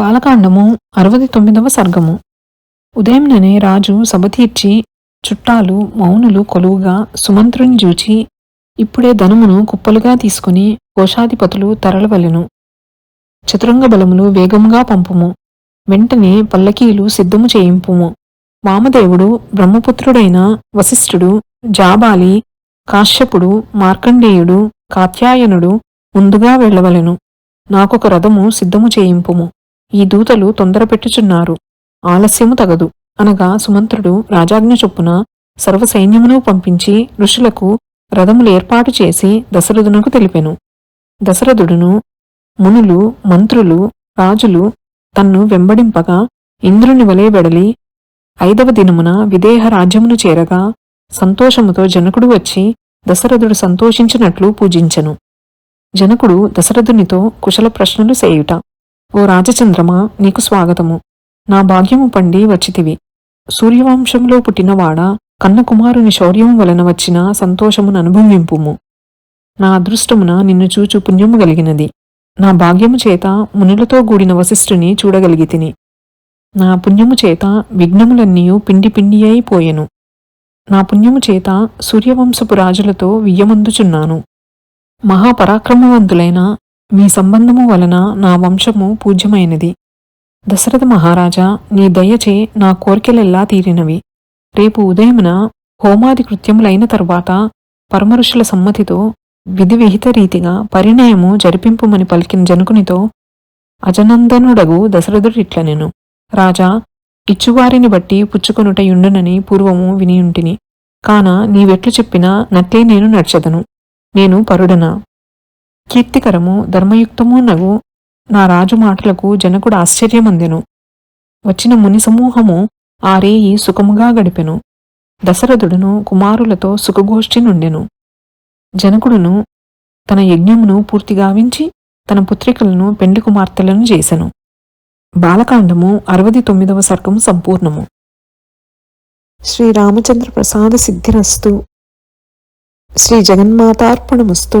బాలకాండము అరవది తొమ్మిదవ సర్గము. ఉదయంననే రాజు సభ తీర్చి చుట్టాలు మౌనులు కొలువుగా సుమంత్రుని జూచి ఇప్పుడే ధనమును కుప్పలుగా తీసుకుని కోశాధిపతులు తరలవలెను. చతురంగ బలములు వేగముగా పంపుము. వెంటనే పల్లకీలు సిద్ధము చేయింపుము. వామదేవుడు బ్రహ్మపుత్రుడైన వశిష్ఠుడు జాబాలి కాశ్యపుడు మార్కండేయుడు కాత్యాయనుడు ముందుగా వెళ్ళవలెను. నాకొక రథము సిద్ధము చేయింపుము. ఈ దూతలు తొందరపెట్టుచున్నారు ఆలస్యము తగదు. అనగా సుమంత్రుడు రాజాజ్ఞ చొప్పున సర్వసైన్యమును పంపించి ఋషులకు రథములు ఏర్పాటు చేసి దశరథునకు తెలిపెను. దశరథుడును మునులు మంత్రులు రాజులు తన్ను వెంబడింపగా ఇంద్రుని వలె ఐదవ దినమున విదేహ రాజ్యమును చేరగా సంతోషముతో జనకుడు వచ్చి దశరథుడు సంతోషించినట్లు పూజించెను. జనకుడు దశరథునితో కుశల ప్రశ్నలు చేయుట. ఓ రాజచంద్రమా నీకు స్వాగతము. నా భాగ్యము పండి వచ్చితివి. సూర్యవంశంలో పుట్టినవాడ కన్న కుమారుని శౌర్యము వలన వచ్చిన సంతోషమును అనుభవింపుము. నా అదృష్టమున నిన్ను చూచు పుణ్యము కలిగినది. నా భాగ్యము చేత మునులతో కూడిన వశిష్ఠుని చూడగలిగితిని. నా పుణ్యము చేత విఘ్నములన్నీయు పిండి పిండి అయిపోయెను నా పుణ్యము చేత సూర్యవంశపు రాజులతో వియ్యమందుచున్నాను. మహాపరాక్రమవంతులైన మీ సంబంధము వలన నా వంశము పూజ్యమైనది. దశరథ మహారాజా నీ దయచే నా కోరికలెల్లా తీరినవి. రేపు ఉదయమున హోమాది కృత్యములైన తరువాత పరమఋషుల సమ్మతితో విధి విహిత రీతిగా పరిణయము జరిపింపుమని పలికిన జనకునితో అజనందనుడగు దశరథుడిట్లనెను. రాజా ఇచ్చువారిని బట్టి పుచ్చుకొనుట యుండునని పూర్వము వినియుంటిని. కాన నీవెట్లు చెప్పినా నట్లే నేను నడ్చదను. నేను పరుడనా? కీర్తికరము ధర్మయుక్తము నగు నా రాజు మాటలకు జనకుడు ఆశ్చర్యమందెను. వచ్చిన ముని సమూహము ఆ రేయి సుఖముగా గడిపెను. దశరథుడును కుమారులతో సుఖగోష్ఠి నుండెను. జనకుడును తన యజ్ఞమును పూర్తిగావించి తన పుత్రికలను పెండి కుమార్తెలను చేసెను. బాలకాండము అరవది తొమ్మిదవ సర్గం సంపూర్ణము. శ్రీరామచంద్ర ప్రసాద సిద్ధిరస్తు. శ్రీ జగన్మాతార్పణమస్తు.